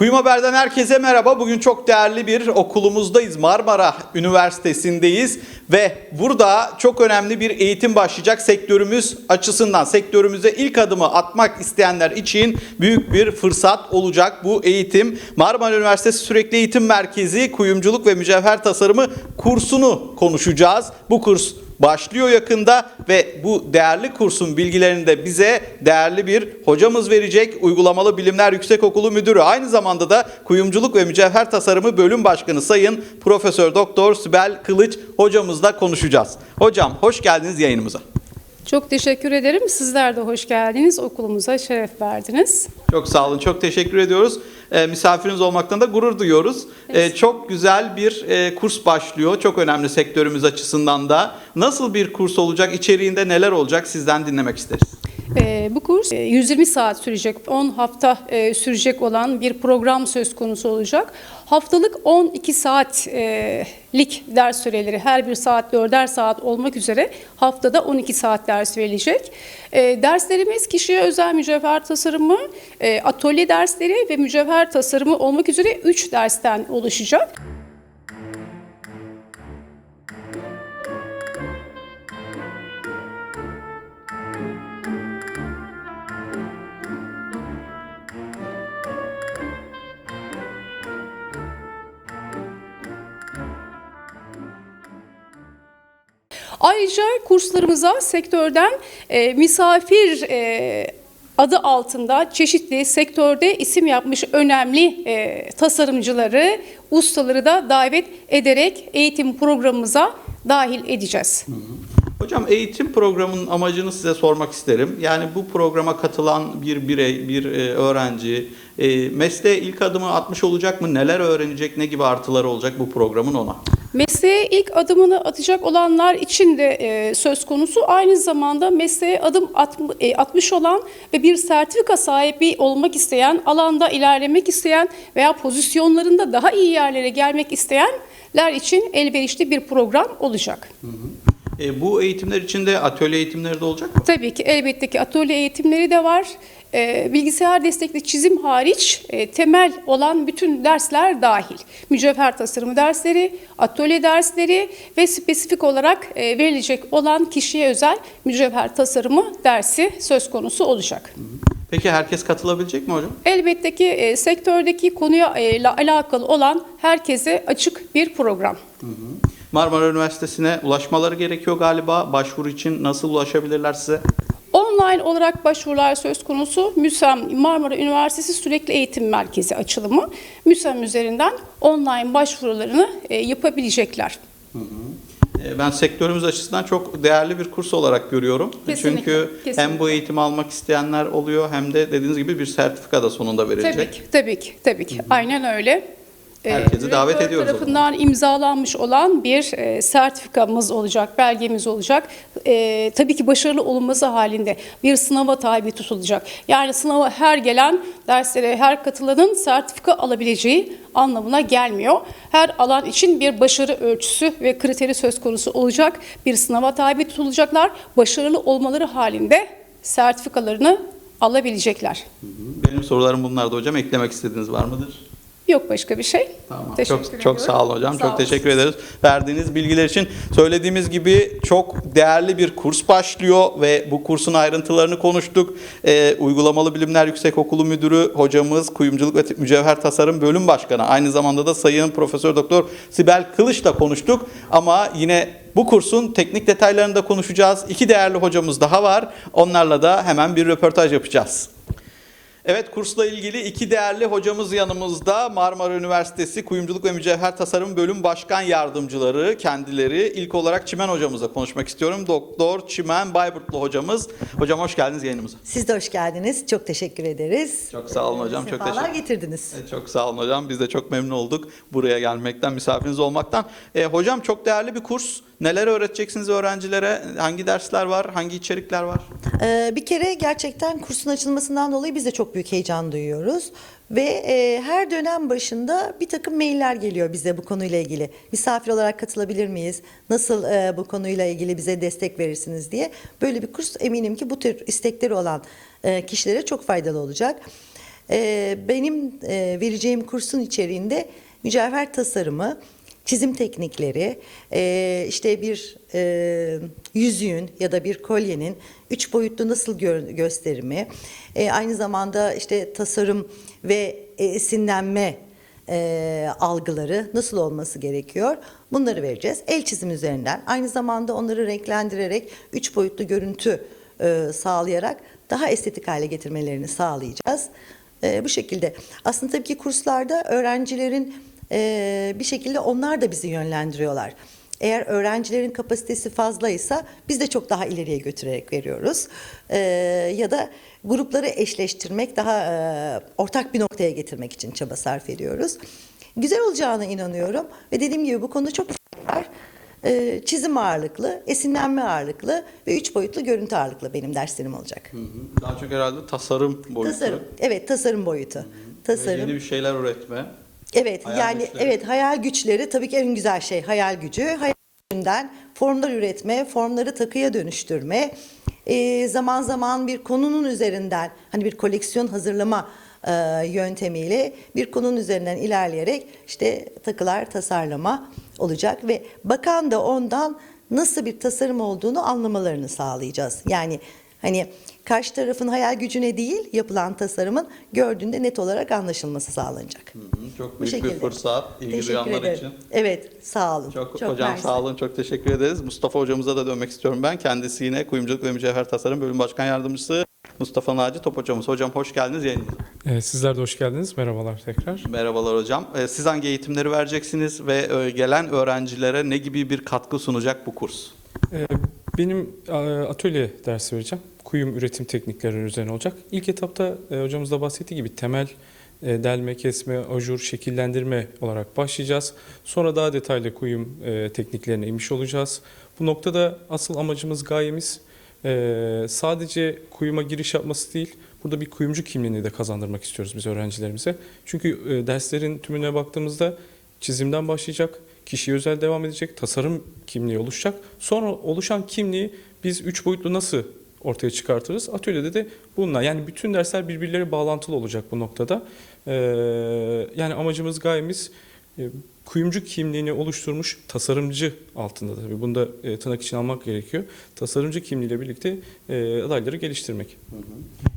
Kuyum Haber'den herkese merhaba. Bugün çok değerli bir okulumuzdayız. Marmara Üniversitesi'ndeyiz ve burada çok önemli bir eğitim başlayacak sektörümüz açısından. Sektörümüze ilk adımı atmak isteyenler için büyük bir fırsat olacak bu eğitim. Marmara Üniversitesi Sürekli Eğitim Merkezi Kuyumculuk ve Mücevher Tasarımı kursunu konuşacağız. Bu kurs başlıyor yakında ve bu değerli kursun bilgilerini de bize değerli bir hocamız verecek. Uygulamalı Bilimler Yüksekokulu Müdürü aynı zamanda da Kuyumculuk ve Mücevher Tasarımı Bölüm Başkanı Sayın Profesör Doktor Sibel Kılıç hocamızla konuşacağız. Hocam hoş geldiniz yayınımıza. Çok teşekkür ederim. Sizler de hoş geldiniz. Okulumuza şeref verdiniz. Çok sağ olun, çok teşekkür ediyoruz. E, misafiriniz olmaktan da gurur duyuyoruz. E, çok güzel bir e, kurs başlıyor. Çok önemli sektörümüz açısından da. Nasıl bir kurs olacak, içeriğinde neler olacak sizden dinlemek isteriz. Ee, bu kurs e, 120 saat sürecek, 10 hafta e, sürecek olan bir program söz konusu olacak. Haftalık 12 saatlik ders süreleri, her bir saat 4'er saat olmak üzere haftada 12 saat ders verilecek. E, derslerimiz kişiye özel mücevher tasarımı, e, atölye dersleri ve mücevher tasarımı olmak üzere 3 dersten oluşacak. Ayrıca kurslarımıza sektörden e, misafir e, adı altında çeşitli sektörde isim yapmış önemli e, tasarımcıları, ustaları da davet ederek eğitim programımıza dahil edeceğiz. Hocam eğitim programının amacını size sormak isterim. Yani bu programa katılan bir birey, bir e, öğrenci e, mesleğe ilk adımı atmış olacak mı? Neler öğrenecek? Ne gibi artıları olacak bu programın ona? Mesleğe ilk adımını atacak olanlar için de e, söz konusu. Aynı zamanda mesleğe adım at, e, atmış olan ve bir sertifika sahibi olmak isteyen, alanda ilerlemek isteyen veya pozisyonlarında daha iyi yerlere gelmek isteyenler için elverişli bir program olacak. E, bu eğitimler içinde atölye eğitimleri de olacak mı? Tabii ki elbette ki atölye eğitimleri de var. Ee, bilgisayar destekli çizim hariç e, temel olan bütün dersler dahil. Mücevher tasarımı dersleri, atölye dersleri ve spesifik olarak e, verilecek olan kişiye özel mücevher tasarımı dersi söz konusu olacak. Peki herkes katılabilecek mi hocam? Elbette ki e, sektördeki konuya e, la- alakalı olan herkese açık bir program. Marmara Üniversitesi'ne ulaşmaları gerekiyor galiba. Başvuru için nasıl ulaşabilirler size? Online olarak başvurular söz konusu MÜSEM Marmara Üniversitesi Sürekli Eğitim Merkezi açılımı. MÜSEM üzerinden online başvurularını e, yapabilecekler. E, Ben sektörümüz açısından çok değerli bir kurs olarak görüyorum. Kesinlikle, Çünkü kesinlikle. hem bu eğitimi almak isteyenler oluyor hem de dediğiniz gibi bir sertifika da sonunda verilecek. Tabii ki, tabii ki, tabii ki. Aynen öyle. Herkesi davet ediyoruz tarafından imzalanmış olan bir e, sertifikamız olacak, belgemiz olacak. E, tabii ki başarılı olunması halinde bir sınava tabi tutulacak. Yani sınava her gelen, derslere her katılanın sertifika alabileceği anlamına gelmiyor. Her alan için bir başarı ölçüsü ve kriteri söz konusu olacak. Bir sınava tabi tutulacaklar. Başarılı olmaları halinde sertifikalarını alabilecekler. Benim sorularım bunlardı hocam. Eklemek istediğiniz var mıdır? Yok başka bir şey. Tamam. Teşekkür çok ediyorum. çok sağ olun hocam. Sağ çok teşekkür ederiz verdiğiniz bilgiler için. Söylediğimiz gibi çok değerli bir kurs başlıyor ve bu kursun ayrıntılarını konuştuk. Ee, Uygulamalı Bilimler Yüksekokulu Müdürü hocamız Kuyumculuk ve Mücevher Tasarım Bölüm Başkanı aynı zamanda da Sayın Profesör Doktor Sibel Kılıç'la konuştuk. Ama yine bu kursun teknik detaylarını da konuşacağız. İki değerli hocamız daha var. Onlarla da hemen bir röportaj yapacağız. Evet kursla ilgili iki değerli hocamız yanımızda. Marmara Üniversitesi Kuyumculuk ve Mücevher Tasarım Bölüm Başkan Yardımcıları kendileri. İlk olarak Çimen hocamızla konuşmak istiyorum. Doktor Çimen Bayburtlu hocamız. Hocam hoş geldiniz yayınımıza. Siz de hoş geldiniz. Çok teşekkür ederiz. Çok sağ olun hocam. Çok teşekkür getirdiniz. Evet, Çok sağ olun hocam. Biz de çok memnun olduk buraya gelmekten, misafiriniz olmaktan. E, hocam çok değerli bir kurs. Neler öğreteceksiniz öğrencilere? Hangi dersler var? Hangi içerikler var? Ee, bir kere gerçekten kursun açılmasından dolayı biz de çok büyük heyecan duyuyoruz. Ve e, her dönem başında bir takım mailler geliyor bize bu konuyla ilgili. Misafir olarak katılabilir miyiz? Nasıl e, bu konuyla ilgili bize destek verirsiniz diye. Böyle bir kurs eminim ki bu tür istekleri olan e, kişilere çok faydalı olacak. Ee, benim e, vereceğim kursun içeriğinde mücevher tasarımı, çizim teknikleri, e, işte bir e, yüzüğün ya da bir kolyenin üç boyutlu nasıl gö- gösterimi, e, aynı zamanda işte tasarım ve esinlenme e, algıları nasıl olması gerekiyor? Bunları vereceğiz. El çizim üzerinden aynı zamanda onları renklendirerek üç boyutlu görüntü e, sağlayarak daha estetik hale getirmelerini sağlayacağız. E, bu şekilde. Aslında tabii ki kurslarda öğrencilerin e, bir şekilde onlar da bizi yönlendiriyorlar. Eğer öğrencilerin kapasitesi fazlaysa biz de çok daha ileriye götürerek veriyoruz. E, ya da grupları eşleştirmek, daha e, ortak bir noktaya getirmek için çaba sarf ediyoruz. Güzel olacağına inanıyorum ve dediğim gibi bu konuda çok var. E, çizim ağırlıklı, esinlenme ağırlıklı ve üç boyutlu görüntü ağırlıklı benim derslerim olacak. Daha çok herhalde tasarım boyutu. Tasarım, evet tasarım boyutu. Ve Tasarım. Yeni bir şeyler üretme. Evet Hayal yani güçleri. evet hayal güçleri tabii ki en güzel şey hayal gücü. Hayal gücünden formlar üretme, formları takıya dönüştürme, e, zaman zaman bir konunun üzerinden hani bir koleksiyon hazırlama e, yöntemiyle bir konunun üzerinden ilerleyerek işte takılar tasarlama olacak ve bakan da ondan nasıl bir tasarım olduğunu anlamalarını sağlayacağız. Yani hani karşı tarafın hayal gücüne değil yapılan tasarımın gördüğünde net olarak anlaşılması sağlanacak. Hı hı, Çok büyük bir fırsat ilgi Teşekkür duyanlar ederim. için. Evet, sağ olun. Çok, hocam mersi. sağ olun çok teşekkür ederiz. Mustafa hocamıza da dönmek istiyorum ben. Kendisi yine Kuyumculuk ve Mücevher Tasarım Bölüm Başkan Yardımcısı Mustafa Naci Top hocamız. Hocam hoş geldiniz yayınımıza. Evet, sizler de hoş geldiniz. Merhabalar tekrar. Merhabalar hocam. Ee, Siz hangi eğitimleri vereceksiniz ve e, gelen öğrencilere ne gibi bir katkı sunacak bu kurs? Ee, Benim e, atölye dersi vereceğim. Kuyum üretim teknikleri üzerine olacak. İlk etapta e, hocamız da bahsettiği gibi temel e, delme, kesme, ajur, şekillendirme olarak başlayacağız. Sonra daha detaylı kuyum e, tekniklerine inmiş olacağız. Bu noktada asıl amacımız, gayemiz e, sadece kuyuma giriş yapması değil, burada bir kuyumcu kimliğini de kazandırmak istiyoruz biz öğrencilerimize. Çünkü e, derslerin tümüne baktığımızda çizimden başlayacak, kişiye özel devam edecek, tasarım kimliği oluşacak. Sonra oluşan kimliği biz üç boyutlu nasıl ortaya çıkartırız? Atölyede de bununla yani bütün dersler birbirleri bağlantılı olacak bu noktada. Ee, yani amacımız gayemiz e, kuyumcu kimliğini oluşturmuş tasarımcı altında tabii bunu da e, tırnak için almak gerekiyor. Tasarımcı kimliğiyle birlikte e, adayları geliştirmek.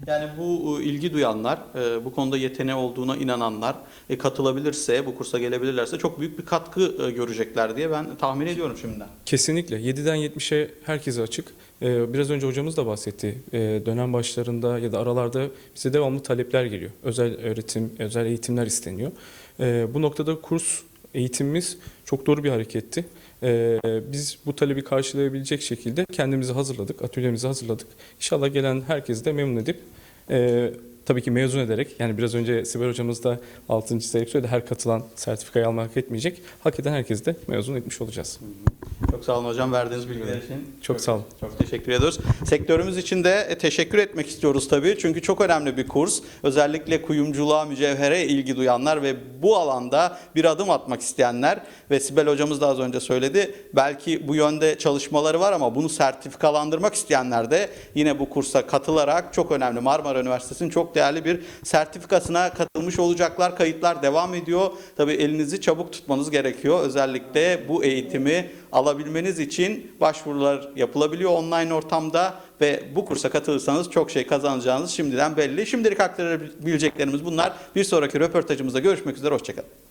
Yani bu e, ilgi duyanlar, e, bu konuda yeteneği olduğuna inananlar e, katılabilirse, bu kursa gelebilirlerse çok büyük bir katkı e, görecekler diye ben tahmin ediyorum şimdiden. Kesinlikle. 7'den 70'e herkese açık. Ee, Biraz önce hocamız da bahsetti. Ee, Dönem başlarında ya da aralarda bize devamlı talepler geliyor. Özel öğretim, özel eğitimler isteniyor. Ee, Bu noktada kurs eğitimimiz çok doğru bir hareketti. Ee, Biz bu talebi karşılayabilecek şekilde kendimizi hazırladık, atölyemizi hazırladık. İnşallah gelen herkesi de memnun edip e, tabii ki mezun ederek yani biraz önce Sibel hocamız da 6. sayık söyledi her katılan sertifikayı almak etmeyecek. Hak eden herkesi de mezun etmiş olacağız. Çok sağ olun hocam verdiğiniz bilgiler için. Çok sağ olun. Çok teşekkür ediyoruz. Sektörümüz için de e, teşekkür etmek istiyoruz tabii. Çünkü çok önemli bir kurs. Özellikle kuyumculuğa, mücevhere ilgi duyanlar ve bu alanda bir adım atmak isteyenler ve Sibel hocamız da az önce söyledi. Belki bu yönde çalışmaları var ama bunu sertifikalandırmak isteyenler de yine bu kursa katılarak çok önemli Marmara Üniversitesi'nin çok değerli bir sertifikasına katılmış olacaklar. Kayıtlar devam ediyor. Tabii elinizi çabuk tutmanız gerekiyor. Özellikle bu eğitimi alabilmeniz için başvurular yapılabiliyor online ortamda ve bu kursa katılırsanız çok şey kazanacağınız şimdiden belli. Şimdilik aktarabileceklerimiz bunlar. Bir sonraki röportajımızda görüşmek üzere. Hoşçakalın.